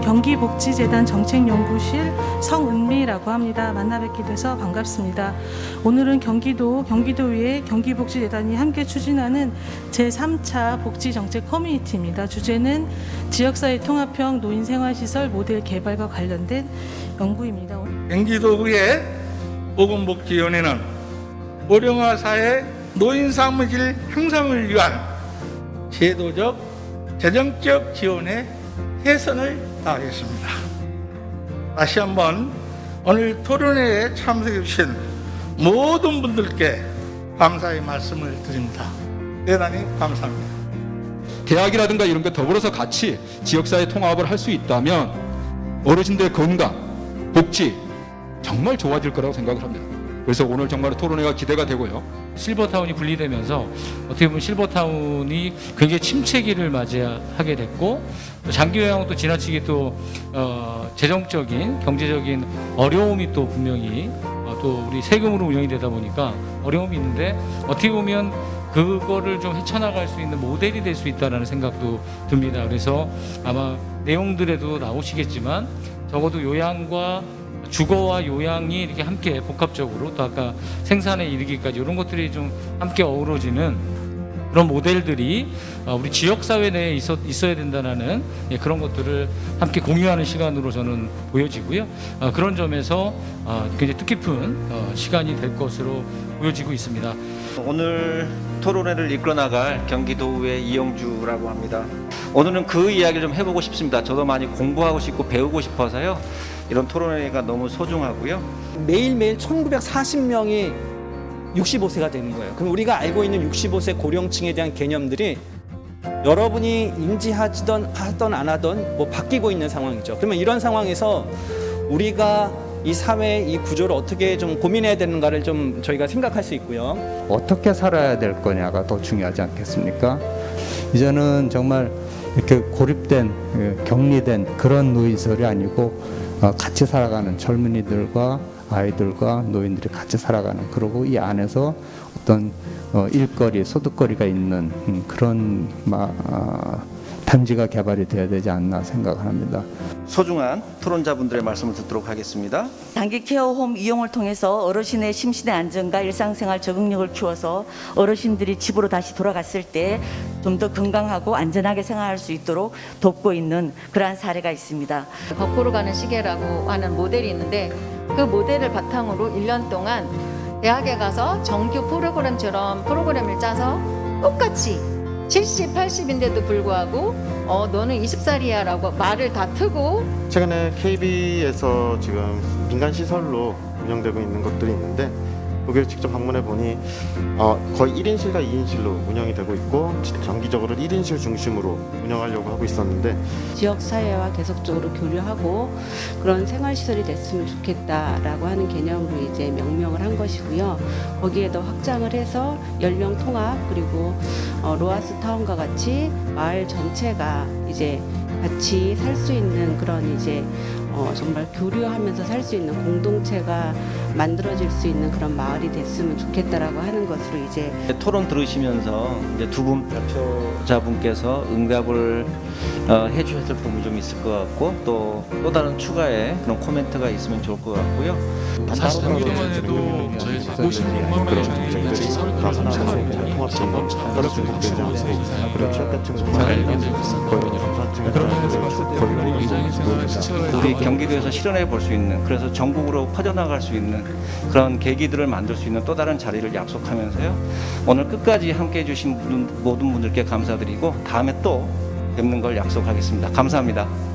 경기복지재단 정책연구실 성은미라고 합니다. 만나 뵙게 돼서 반갑습니다. 오늘은 경기도 경기도의회 경기복지재단이 함께 추진하는 제3차 복지정책 커뮤니티입니다. 주제는 지역사회 통합형 노인생활시설 모델 개발과 관련된 연구입니다. 경기도의회 보건복지위원회는 고령화 사회 노인 사무질 향상을 위한 제도적, 재정적 지원에 최선을 다하겠습니다. 다시 한번 오늘 토론회에 참석해 주신 모든 분들께 감사의 말씀을 드립니다. 대단히 감사합니다. 대학이라든가 이런 게 더불어서 같이 지역사회 통합을 할 수 있다면 어르신들의 건강, 복지 정말 좋아질 거라고 생각을 합니다. 그래서 오늘 정말 토론회가 기대가 되고요. 실버타운이 분리되면서 어떻게 보면 실버타운이 굉장히 침체기를 맞이하게 됐고 또 장기 요양은 또 지나치게 또 어, 재정적인 경제적인 어려움이 또 분명히 어, 또 우리 세금으로 운영이 되다 보니까 어려움이 있는데 어떻게 보면 그거를 좀 헤쳐나갈 수 있는 모델이 될 수 있다라는 생각도 듭니다. 그래서 아마 내용들에도 나오시겠지만 적어도 요양과 주거와 요양이 이렇게 함께 복합적으로 또 아까 생산에 이르기까지 이런 것들이 좀 함께 어우러지는 그런 모델들이 어, 우리 지역 사회 내에 있어, 있어야 된다는 예, 그런 것들을 함께 공유하는 시간으로 저는 보여지고요. 어, 그런 점에서 어, 굉장히 뜻깊은 어, 시간이 될 것으로 보여지고 있습니다. 오늘 토론회를 이끌어 나갈 경기도의 이영주라고 합니다. 오늘은 그 이야기를 좀 해보고 싶습니다. 저도 많이 공부하고 싶고 배우고 싶어서요. 이런 토론회가 너무 소중하고요. 매일매일 1940명이 65세가 되는 거예요. 그럼 우리가 알고 있는 65세 고령층에 대한 개념들이 여러분이 인지하지던 하던 안 하던 뭐 바뀌고 있는 상황이죠. 그러면 이런 상황에서 우리가 이 사회 이 구조를 어떻게 좀 고민해야 되는가를 좀 저희가 생각할 수 있고요. 어떻게 살아야 될 거냐가 더 중요하지 않겠습니까? 이제는 정말 이렇게 고립된 예, 격리된 그런 노인설이 아니고 어, 같이 살아가는 젊은이들과 아이들과 노인들이 같이 살아가는 그리고 이 안에서 어떤 어, 일거리 소득거리가 있는 음, 그런 마, 아, 단지가 개발이 돼야 되지 않나 생각합니다. 소중한 토론자분들의 말씀을 듣도록 하겠습니다. 단기 케어홈 이용을 통해서 어르신의 심신의 안정과 일상생활 적응력을 키워서 어르신들이 집으로 다시 돌아갔을 때 좀 더 건강하고 안전하게 생활할 수 있도록 돕고 있는 그러한 사례가 있습니다. 거꾸로 가는 시계라고 하는 모델이 있는데 그 모델을 바탕으로 1년 동안 대학에 가서 정규 프로그램처럼 프로그램을 짜서 똑같이 70, 80인데도 불구하고 어 너는 20살이야 라고 말을 다 트고 최근에 KB에서 지금 민간 시설로 운영되고 있는 것들이 있는데 거기를 직접 방문해 보니 어, 거의 1인실과 2인실로 운영이 되고 있고 정기적으로 1인실 중심으로 운영하려고 하고 있었는데 지역 사회와 계속적으로 교류하고 그런 생활 시설이 됐으면 좋겠다라고 하는 개념으로 이제 명명을 한 것이고요. 거기에 더 확장을 해서 연령 통합 그리고 어, 로아스 타운과 같이 마을 전체가 이제 같이 살 수 있는 그런 이제 어, 정말 교류하면서 살 수 있는 공동체가 만들어질 수 있는 그런 마을이 됐으면 좋겠다라고 하는 것으로 이제 토론 들으시면서 이제 두분 발표자분께서 응답을 어, 해주셨을 부분이 좀 있을 것 같고 또 또 다른 추가의 그런 코멘트가 있으면 좋을 것 같고요. 사실 작년만 해도 저희 56만 명이 장애인이 시설을 참여하고 전범 차원에서 되지 않고 그런 취업 같은 잘 알게 되고 있습니다. 그런 면에서 봤을 때 우리 장애 생활 시설을 우리 경기도에서 실현해 볼 수 있는 그래서 전국으로 퍼져나갈 수 있는 그런 계기들을 만들 수 있는 또 다른 자리를 약속하면서요 오늘 끝까지 함께 해주신 모든 분들께 감사드리고 다음에 또 뵙는 걸 약속하겠습니다 감사합니다.